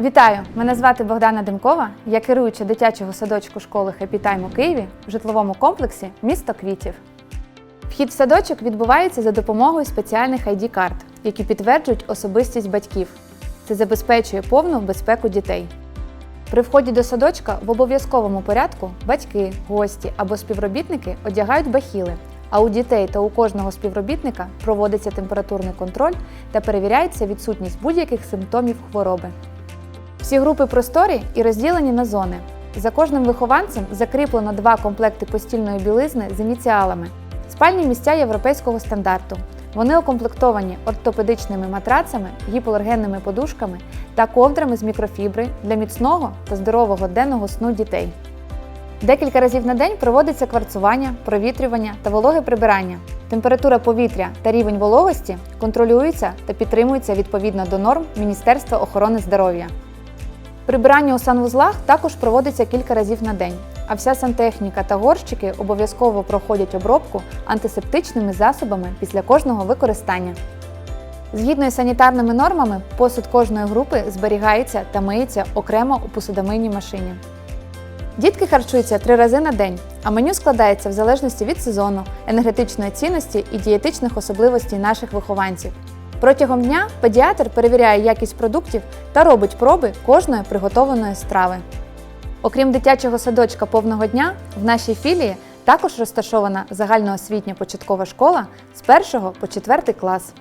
Вітаю! Мене звати Богдана Демкова. Я керуюча дитячого садочку школи Time у Києві в житловому комплексі Місто Квітів. Вхід в садочок відбувається за допомогою спеціальних id карт які підтверджують особистість батьків. Це забезпечує повну безпеку дітей. При вході до садочка в обов'язковому порядку батьки, гості або співробітники одягають бахіли, а у дітей та у кожного співробітника проводиться температурний контроль та перевіряється відсутність будь-яких симптомів хвороби. Всі групи просторі і розділені на зони. За кожним вихованцем закріплено два комплекти постільної білизни з ініціалами. Спальні місця європейського стандарту. Вони укомплектовані ортопедичними матрацами, гіпоалергенними подушками та ковдрами з мікрофібри для міцного та здорового денного сну дітей. Декілька разів на день проводиться кварцування, провітрювання та вологе прибирання. Температура повітря та рівень вологості контролюються та підтримуються відповідно до норм Міністерства охорони здоров'я. Прибирання у санвузлах також проводиться кілька разів на день, а вся сантехніка та горщики обов'язково проходять обробку антисептичними засобами після кожного використання. Згідно із санітарними нормами, посуд кожної групи зберігається та миється окремо у посудомийній машині. Дітки харчуються три рази на день, а меню складається в залежності від сезону, енергетичної цінності і дієтичних особливостей наших вихованців. Протягом дня педіатр перевіряє якість продуктів та робить проби кожної приготованої страви. Окрім дитячого садочка повного дня, в нашій філії також розташована загальноосвітня початкова школа з 1 по 4 клас.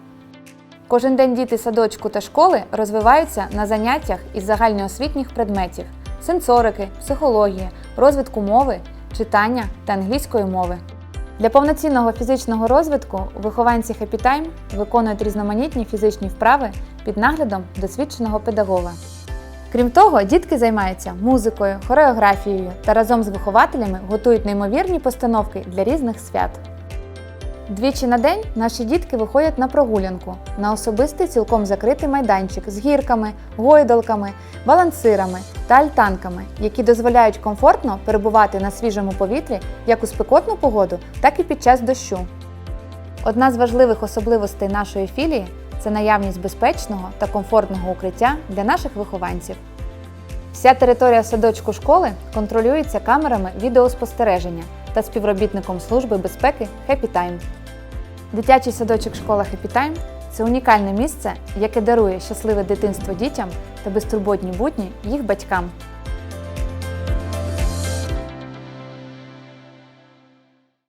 Кожен день діти садочку та школи розвиваються на заняттях із загальноосвітніх предметів сенсорики, психології, розвитку мови, читання та англійської мови. Для повноцінного фізичного розвитку вихованці Happy Time виконують різноманітні фізичні вправи під наглядом досвідченого педагога. Крім того, дітки займаються музикою, хореографією та разом з вихователями готують неймовірні постановки для різних свят. Двічі на день наші дітки виходять на прогулянку на особистий цілком закритий майданчик з гірками, гойдалками, балансирами та альтанками, які дозволяють комфортно перебувати на свіжому повітрі як у спекотну погоду, так і під час дощу. Одна з важливих особливостей нашої філії це наявність безпечного та комфортного укриття для наших вихованців. Вся територія садочку школи контролюється камерами відеоспостереження та співробітником Служби безпеки Happy Time. Дитячий садочок школа Happy Time – це унікальне місце, яке дарує щасливе дитинство дітям та безтурботні будні їх батькам.